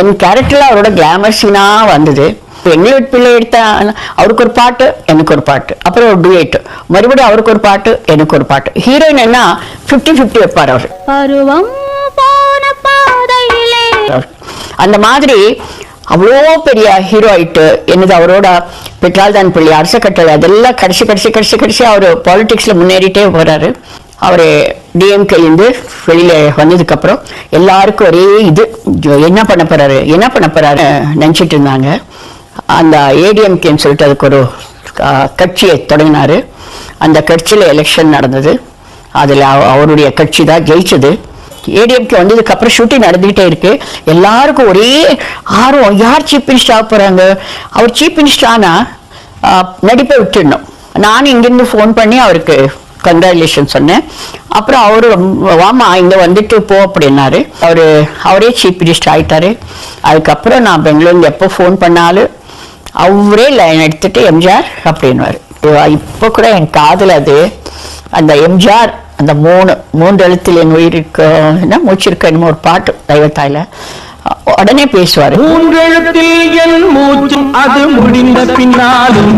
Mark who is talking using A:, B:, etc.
A: என் கேரக்டர்ல அவரோட கிளாமர் சீனா வந்தது. இப்ப எங்க வீட்டு பிள்ளை எடுத்த அவருக்கு ஒரு பாட்டு எனக்கு ஒரு பாட்டு. அப்புறம் ஒரு டுயேட் மறுபடியும் அவருக்கு ஒரு பாட்டு எனக்கு ஒரு பாட்டு. ஹீரோயின் என்ன 50 50 வைப்பார் அவர். அந்த மாதிரி அவ்வளோ பெரிய ஹீரோ ஆயிட்டு என்னது அவரோட பெட்ரால்தான் பிள்ளை அரச கட்டளை அதெல்லாம் கடைசி கடைசி கடைசி கடைசி அவர் பாலிடிக்ஸ்ல முன்னேறிட்டே போறாரு. அவர் டிஎம்கேலேருந்து வெளியில வந்ததுக்கு அப்புறம் எல்லாருக்கும் ஒரே இது என்ன பண்ண போறாரு என்ன பண்ண போறாரு நினைச்சிட்டு இருந்தாங்க. அந்த ஏடிஎம்கேன்னு சொல்லிட்டு அதுக்கு ஒரு கட்சியை தொடங்கினாரு. அந்த கட்சியில எலெக்ஷன் நடந்தது. அதில் அவருடைய கட்சி தான் ஜெயிச்சது. ஏடிஎம்கே வந்ததுக்கு அப்புறம் ஷூட்டிங் நடந்துகிட்டே இருக்கு. எல்லாருக்கும் ஒரே ஆர்வம் யார் சீஃப் மினிஸ்டர் ஆக போறாங்க? அவர் சீஃப் மினிஸ்டர் ஆனா நடிப்பை விட்டுடணும். நான் இங்கிருந்து ஃபோன் பண்ணி அவருக்கு கங்க்ராச்சுலேஷன் சொன்னேன். அப்புறம் அவரு வாமா இங்க வந்துட்டு போ அப்படின்னாரு. அவரு அவரே சீஃப் மினிஸ்டர் ஆகிட்டாரு அதுக்கப்புறம் நான் பெங்களூர்ல எப்போ ஃபோன் பண்ணாலும் அவரே லைன் எடுத்துட்டு எம்ஜிஆர் அப்படின்னுவாரு. இப்போ கூட என் காதுல அது அந்த எம்ஜிஆர் அந்த மூணு மூன்று எழுத்தில் என் உயிருக்கு என்ன மூச்சிருக்கு என்னமோ ஒரு பாட்டு தெய்வத்தாயில உடனே பேசுவாரு.
B: மூன்றெழுத்தில் என் மூச்சும் அது முடிந்த பின்னாலும்